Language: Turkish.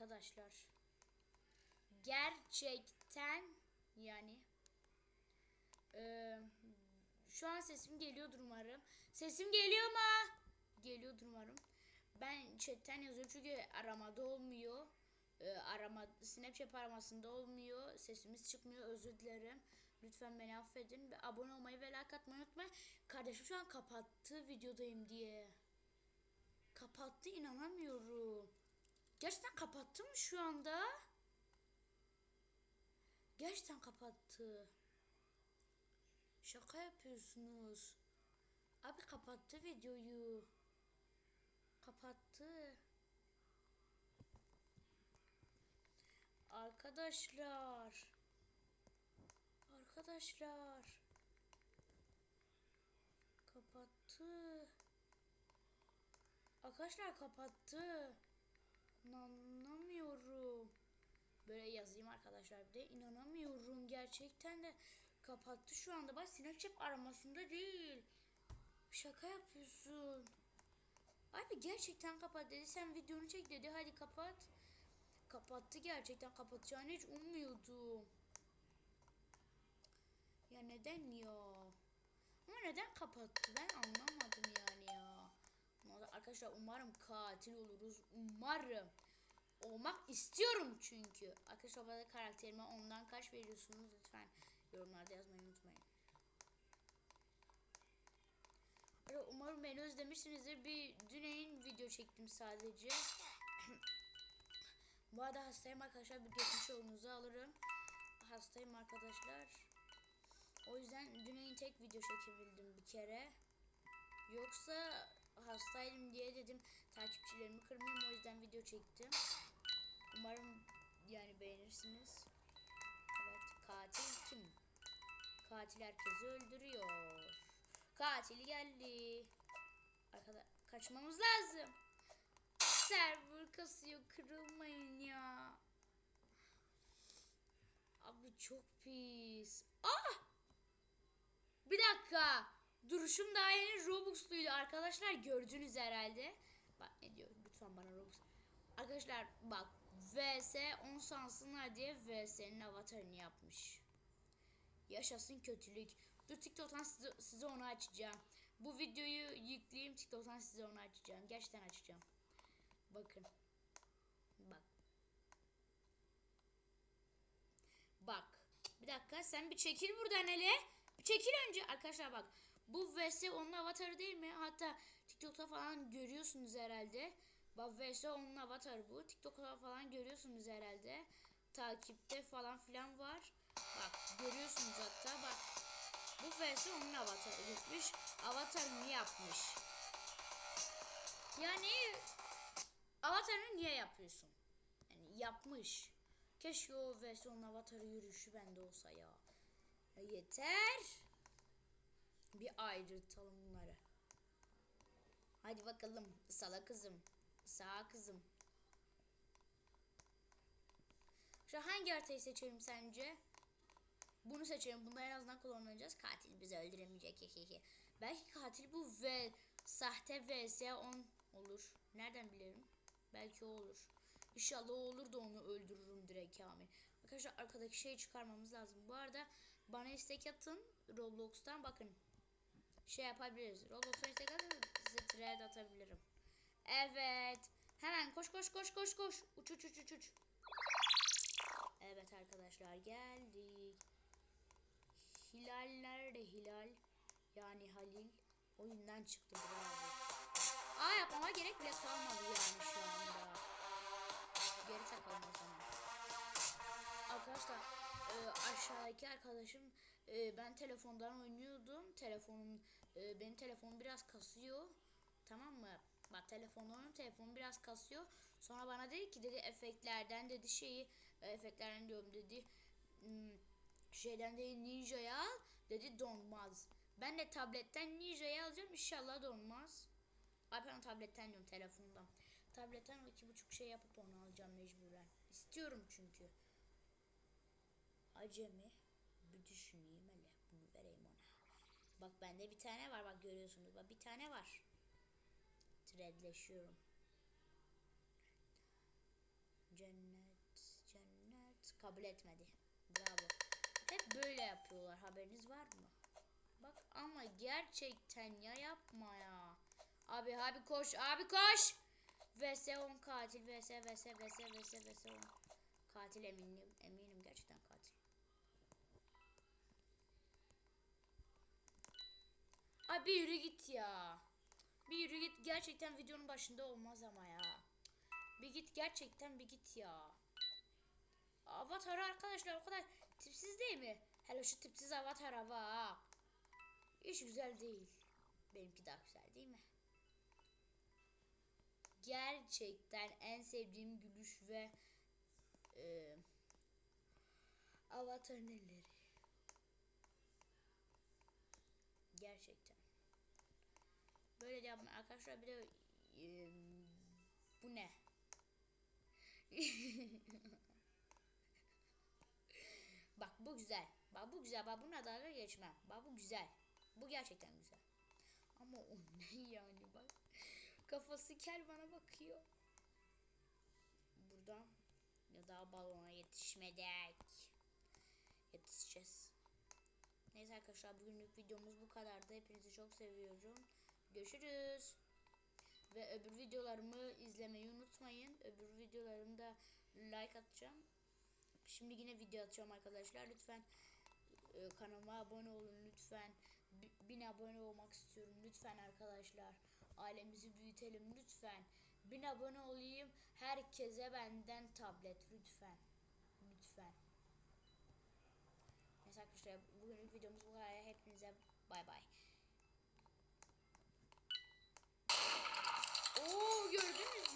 arkadaşlar. Gerçekten yani eee, şu an sesim geliyordur umarım. Sesim geliyor mu? Geliyordur umarım. Ben chatten yazıyorum çünkü aramada olmuyor. Ee, arama Snapchat aramasında olmuyor. Sesimiz çıkmıyor. Özür dilerim. Lütfen beni affedin ve abone olmayı ve like atmayı unutmayın. Kardeşim şu an kapattı videodayım diye. Kapattı inanamıyorum. Gerçekten kapattı mı şu anda? Gerçekten kapattı. Şaka yapıyorsunuz. Abi kapattı videoyu. Kapattı. Arkadaşlar. Arkadaşlar. Kapattı. Arkadaşlar kapattı. İnanamıyorum. Böyle yazayım arkadaşlar bir de inanamıyorum gerçekten de kapattı şu anda bak Snapchat aramasında değil. Şaka yapıyorsun. Abi gerçekten kapat dedi. Sen videonu çek dedi. Hadi kapat. Kapattı gerçekten kapatacağını hiç ummuyordum. Ya neden ya? Ama neden kapattı ben anlamadım ya. Arkadaşlar umarım katil oluruz. Umarım. Olmak istiyorum çünkü. Arkadaşlar arada karakterime ondan kaç veriyorsunuz lütfen yorumlarda yazmayı unutmayın. Umarım beni özlemişsinizdir. Bir düneyin video çektim sadece. Bu arada hastayım arkadaşlar. Bir geçmiş yolunuzu alırım. Hastayım arkadaşlar. O yüzden düneyin tek video çekebildim bir kere. Yoksa hastaydım diye dedim takipçilerimi kırmayayım o yüzden video çektim. Umarım yani beğenirsiniz. Evet katil kim? Katil herkesi öldürüyor. Katil geldi. Arkada kaçmamız lazım. Server kasıyor kırılmayın ya. Abi çok pis. Ah! Duruşum daha yeni Robux'luydu arkadaşlar gördünüz herhalde. Bak ne diyor lütfen bana Robux. Arkadaşlar bak VS 10 sansınlar diye VS'nin avatarını yapmış. Yaşasın kötülük. Dur TikTok'tan size, size onu açacağım. Bu videoyu yükleyeyim TikTok'tan size onu açacağım. Gerçekten açacağım. Bakın. Bak. Bak. Bir dakika sen bir çekil buradan hele. Bir çekil önce. Arkadaşlar bak. Bu VS onun avatarı değil mi? Hatta TikTok'ta falan görüyorsunuz herhalde. Bak VS onun avatarı bu. TikTok'ta falan görüyorsunuz herhalde. Takipte falan filan var. Bak görüyorsunuz hatta bak. Bu VS onun avatarı gitmiş. Avatarını yapmış. Yani avatarını niye yapıyorsun? Yani yapmış. Keşke o VS onun avatarı yürüyüşü bende olsa ya. ya yeter. Bir ayrıtalım bunları. Hadi bakalım. Sala kızım. Sağ kızım. Şu hangi haritayı seçelim sence? Bunu seçelim. Bunda en azından kullanacağız. Katil bizi öldüremeyecek. Belki katil bu ve sahte vs 10 olur. Nereden bilirim? Belki o olur. İnşallah o olur da onu öldürürüm direkt Kamil. Arkadaşlar arkadaki şeyi çıkarmamız lazım. Bu arada bana istek atın Roblox'tan bakın. Şey yapabiliriz. Roblox'tan istek atın size thread atabilirim. Evet. Hemen koş koş koş koş koş. Uç uç uç uç uç. Evet arkadaşlar geldik. Hilal nerede Hilal? Yani Halil oyundan çıktı bravo. Aa yapmama gerek bile kalmadı yani şu anda. Geri takalım o zaman. Arkadaşlar e, aşağıdaki arkadaşım e, ben telefondan oynuyordum. Telefonum e, benim telefonum biraz kasıyor. Tamam mı? Bak telefonum telefonu biraz kasıyor. Sonra bana dedi ki dedi efektlerden dedi şeyi e, efektlerden diyorum dedi. Hmm, şeyden dedi Ninja'yı al dedi donmaz. Ben de tabletten Ninja'yı alacağım inşallah donmaz. Ay tabletten diyorum telefondan. Tabletten iki buçuk şey yapıp onu alacağım mecburen. İstiyorum çünkü. Acemi bir düşüneyim hele bunu vereyim ona. Bak bende bir tane var bak görüyorsunuz bak bir tane var. Threadleşiyorum. cennet, cennet. Kabul etmedi. Bravo. Hep böyle yapıyorlar. Haberiniz var mı? Bak ama gerçekten ya yapma ya. Abi abi koş abi koş. VS 10 katil VS VS VS VS VS 10 katil eminim eminim Abi yürü git ya. Bir yürü git gerçekten videonun başında olmaz ama ya. Bir git gerçekten bir git ya. Avatar arkadaşlar o kadar tipsiz değil mi? Hele şu tipsiz avatar bak. Hiç güzel değil. Benimki daha güzel değil mi? Gerçekten en sevdiğim gülüş ve e, avatar neleri? Gerçekten. Böyle de yapma arkadaşlar bir de e, bu ne? Bak bu güzel. Bak bu güzel. Bak buna dalga geçmem. Bak bu güzel. Bu gerçekten güzel. Ama o ne yani bak. Kafası kel bana bakıyor. Buradan ya daha balona yetişmedik. Yetişeceğiz. Neyse arkadaşlar bugünlük videomuz bu kadardı. Hepinizi çok seviyorum. Görüşürüz. Ve öbür videolarımı izlemeyi unutmayın. Öbür videolarımda like atacağım. Şimdi yine video atacağım arkadaşlar. Lütfen e, kanalıma abone olun lütfen. Bi- Bin abone olmak istiyorum lütfen arkadaşlar. Ailemizi büyütelim lütfen. Bin abone olayım. Herkese benden tablet lütfen. Lütfen. Neyse arkadaşlar bugünlük videomuz bu kadar. Hepinize bay bay. Oo gördünüz